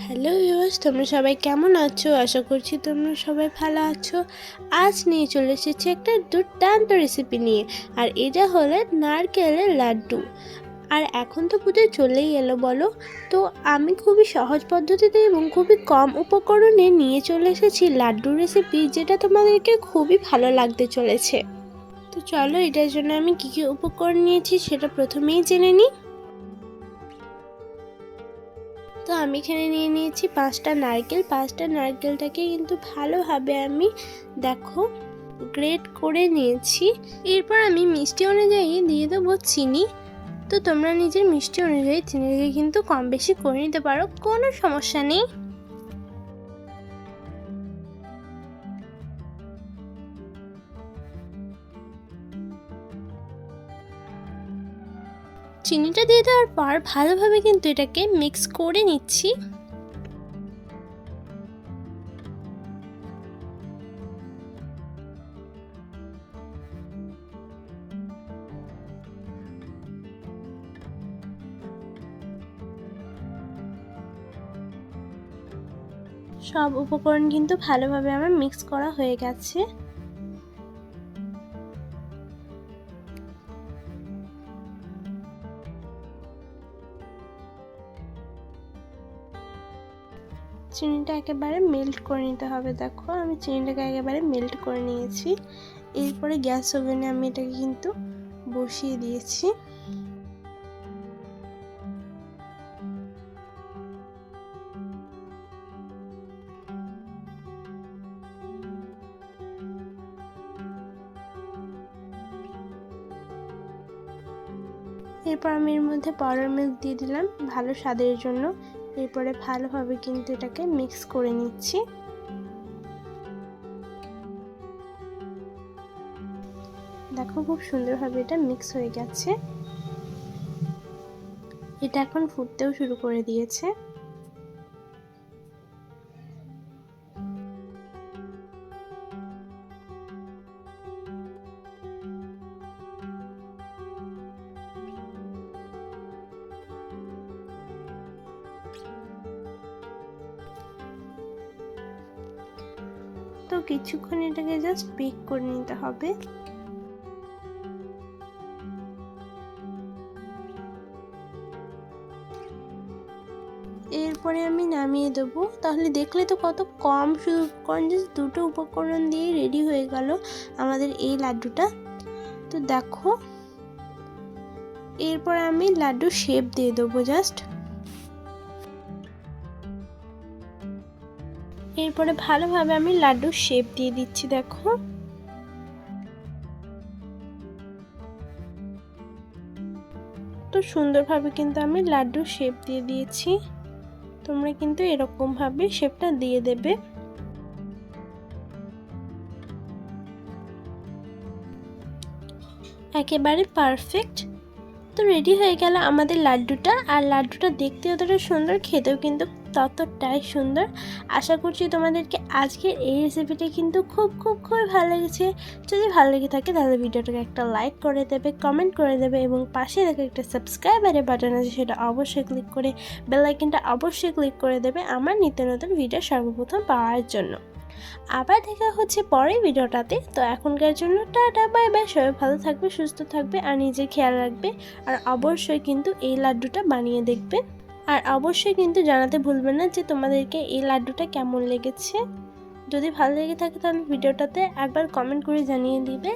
Hello use তোমরা সবাই কেমন আছো? আশা করছি তোমরা সবাই ভালো আছো। আজ নিয়ে চলে এসেছি একটা দুর্দান্ত রেসিপি নিয়ে, আর এটা হলো নারকেলের লাড্ডু। আর এখন তো পুজো চলেই এলো, বলো? তো আমি খুবই সহজ পদ্ধতিতে এবং খুবই কম উপকরণে নিয়ে চলে এসেছি লাড্ডু রেসিপি যেটা তোমাদেরকে খুবই ভালো লাগতে চলেছে। তো চলো, এটার জন্য আমি কী কী উপকরণ নিয়েছি সেটা প্রথমেই জেনে নিই। তো আমি এখানে নিয়ে নিয়েছি পাঁচটা নারকেল। পাঁচটা নারকেলটাকে কিন্তু ভালোভাবে আমি দেখো গ্রেট করে নিয়েছি। এরপর আমি মিষ্টি অনুযায়ী দিয়ে দেবো চিনি। তো তোমরা নিজের মিষ্টি অনুযায়ী চিনিকে কিন্তু কম বেশি করে নিতে পারো, কোনো সমস্যা নেই। চিনিটা দিয়ে দেওয়ার পর ভালোভাবে কিন্তু এটাকে মিক্স করে নিচ্ছি। সব উপকরণ কিন্তু ভালোভাবে আমার মিক্স করা হয়ে গেছে। চিনিটা একেবারে মেল্ট করে নিতে হবে, দেখো। আমি চিনিটাকে একেবারে মেল্ট করে নিয়েছি। এরপরে গ্যাস ওভেনে আমি এটাকে কিন্তু বসিয়ে দিয়েছি। এরপর আমি এর মধ্যে পাউডার মিল্ক দিয়ে দিলাম, ভালো স্বাদের জন্য। এরপরে ভালোভাবে কিন্তু এটাকে মিক্স করে নিচ্ছি। দেখো খুব সুন্দরভাবে এটা মিক্স হয়ে গেছে। এটা এখন ফুটতেও শুরু করে দিয়েছে। তো কিছুক্ষণ এটাকে জাস্ট বেক করে নিতে হবে। এরপরে আমি নামিয়ে দেবো। তাহলে দেখলে তো কত কম শুধু উপকরণ জাস্ট দুটো উপকরণ দিয়ে রেডি হয়ে গেল আমাদের এই লাড্ডুটা। তো দেখো, এরপর আমি লাড্ডু শেপ দিয়ে দেবো জাস্ট এরপরে ভালোভাবে আমি লাড্ডুর শেপ দিয়ে দিচ্ছি, দেখো। তো সুন্দরভাবে কিন্তু আমি লাড্ডুর শেপ দিয়ে দিয়েছি। তোমরা কিন্তু এরকমভাবে শেপটা দিয়ে দেবে। একেবারে পারফেক্ট তো রেডি হয়ে গেল আমাদের লাড্ডুটা। আর লাড্ডুটা দেখতে অতটা সুন্দর, খেতেও কিন্তু ততটাই সুন্দর। আশা করছি তোমাদেরকে আজকের এই রেসিপিটা কিন্তু খুব খুব, খুবই ভালো লেগেছে। যদি ভালো লেগে থাকে তাহলে ভিডিওটাকে একটা লাইক করে দেবে কমেন্ট করে দেবে এবং পাশে দেখে একটা সাবস্ক্রাইবারের বাটন আছে সেটা অবশ্যই ক্লিক করে বেল আইকনটা অবশ্যই ক্লিক করে দেবে আমার নিত্য নতুন ভিডিও সর্বপ্রথম পাওয়ার জন্য। আবার দেখা হচ্ছে পরের ভিডিওটাতে। তো এখনকার জন্য টাটা, বাই বাই। সবাই ভালো থাকবে, সুস্থ থাকবে আর নিজের খেয়াল রাখবে। আর অবশ্যই কিন্তু এই লাড্ডুটা বানিয়ে দেখবে। আর অবশ্যই কিন্তু জানাতে ভুলবে না যে তোমাদেরকে এই লাড্ডুটা কেমন লেগেছে। যদি ভালো লেগে থাকে তাহলে ভিডিওটাতে একবার কমেন্ট করে জানিয়ে দিবে।